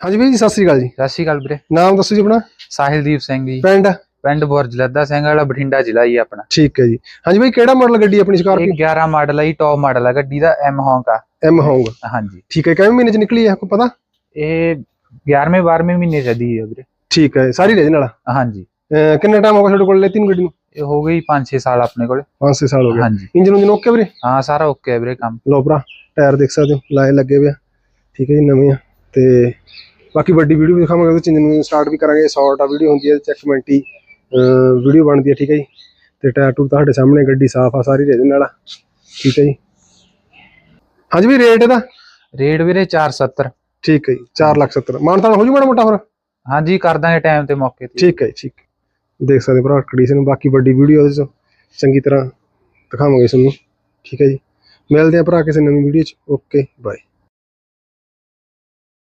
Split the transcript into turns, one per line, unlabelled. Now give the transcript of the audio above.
ਹਾਂਜੀ ਵੀਰ ਜੀ ਸਤਿ ਸ੍ਰੀ ਅਕਾਲ ਜੀ।
ਸਤਿ ਸ਼੍ਰੀ ਅਕਾਲ ਵੀਰੇ।
ਨਾਮ ਦੱਸੋ ਜੀ ਆਪਣਾ?
ਸਾਹਿਲਦੀਪ ਸਿੰਘ ਜੀ।
ਪਿੰਡ?
ਪਿੰਡ ਬੁਰਜ ਲੱਦਾ ਸਿੰਘ ਵਾਲਾ ਬਠਿੰਡਾ ਜ਼ਿਲ੍ਹਾ ਜੀ ਆਪਣਾ।
ਠੀਕ ਹੈ ਜੀ। ਹਾਂਜੀ ਬਾਈ ਕਿਹੜਾ ਮਾਡਲ ਗੱਡੀ ਆਪਣੀ
ਇਹ
ਸਕਾਰਪੀਓ
11 ਮਾਡਲ ਆ ਜੀ ਟੌਪ ਮਾਡਲ ਆ ਗੱਡੀ ਦਾ ਐਮ ਹੌਂਕ ਆ।
ਐਮ ਹੋਊਗਾ
ਹਾਂਜੀ।
ਠੀਕ ਹੈ ਕਿਵੇਂ ਮਹੀਨੇ ਚ ਨਿਕਲੀ ਹੈ ਕੋਈ ਪਤਾ?
ਇਹ 11ਵੇਂ 12ਵੇਂ ਮਹੀਨੇ ਚੱਲੀ ਹੈ ਵੀਰੇ।
ਠੀਕ ਹੈ ਸਾਰੀ ਰੇਜ ਨਾਲ
ਹਾਂਜੀ।
ਅਹ ਕਿੰਨਾ ਟਾਈਮ ਹੋ ਗਿਆ ਤੁਹਾਡੇ ਕੋਲ ਲੈਤੀ ਨੂੰ ਗੱਡੀ ਨੂੰ?
ਇਹ ਹੋ ਗਈ 5-6 ਸਾਲ ਆਪਣੇ ਕੋਲੇ।
5-6 ਸਾਲ ਹੋ ਗਏ।
ਹਾਂਜੀ।
ਇੰਜਨ ਉਂਜਨ ਓਕੇ ਵੀਰੇ?
ਹਾਂ ਸਾਰਾ ਓਕੇ ਹੈ ਵੀਰੇ ਕੰਮ।
ਲਓ ਭਰਾ ਟਾਇਰ ਦੇਖ ਸਕਦੇ ਹੋ ਲਾਏ ਲੱਗੇ ਹੋਏ ਆ। ਠੀਕ ਹੈ ਜੀ ਨਵੇਂ ਆ। ਤੇ ਬਾਕੀ ਵੱਡੀ ਵੀਡੀਓ ਵੀ ਦਿਖਾਵਾਂਗੇ ਉਹਦੇ ਚ ਇੰਜਨ ਨੂੰ ਸਟਾਰਟ ਵੀ ਕਰਾਂਗੇ ਸ਼ਾਰਟ ਆ ਵੀਡੀਓ ਹੁੰਦੀ ਹੈ ਚੈੱਕ ਮਿੰਟੀ ਵੀਡੀਓ ਬਣਦੀ ਹੈ ਠੀਕ ਹੈ ਜੀ? ਤੇ ਟਾਇਰ ਟੂ ਤੁਹਾਡੇ ਸਾਹਮਣੇ ਗੱਡੀ ਸਾਫ਼ ਆ ਸਾਰੀ ਰੇਜ ਨਾਲ ਆ। ਠੀਕ ਹੈ ਜੀ? ਹਾਂਜੀ ਵੀ ਰੇਟ ਇਹਦਾ?
ਰੇਟ ਵੀਰੇ 470
ਠੀਕ ਹੈ ਜੀ 4 ਲੱਖ 70 ਮਾਨਤਾਨ ਹੋ ਜੂ ਮਾੜਾ ਮੋਟਾ ਫਿਰ
ਹਾਂਜੀ ਕਰ ਦਾਂਗੇ ਟਾਈਮ ਤੇ ਮੌਕੇ ਤੇ।
ਠੀਕ ਹੈ ਜੀ, ਠੀਕ ਦੇਖ ਸਕਦੇ ਭਰਾ ਕੰਡੀਸ਼ਨ ਬਾਕੀ ਵੱਡੀ ਵੀਡੀਓ ਉਹਦੇ ਚ ਚੰਗੀ ਤਰ੍ਹਾਂ ਦਿਖਾਵਾਂਗੇ ਤੁਹਾਨੂੰ ਠੀਕ ਹੈ ਜੀ? ਮਿਲਦੇ ਆ ਭਰਾ ਕਿਸੇ ਨਵੀਂ ਵੀਡੀਓ ਚ ਓਕੇ ਬਾਏ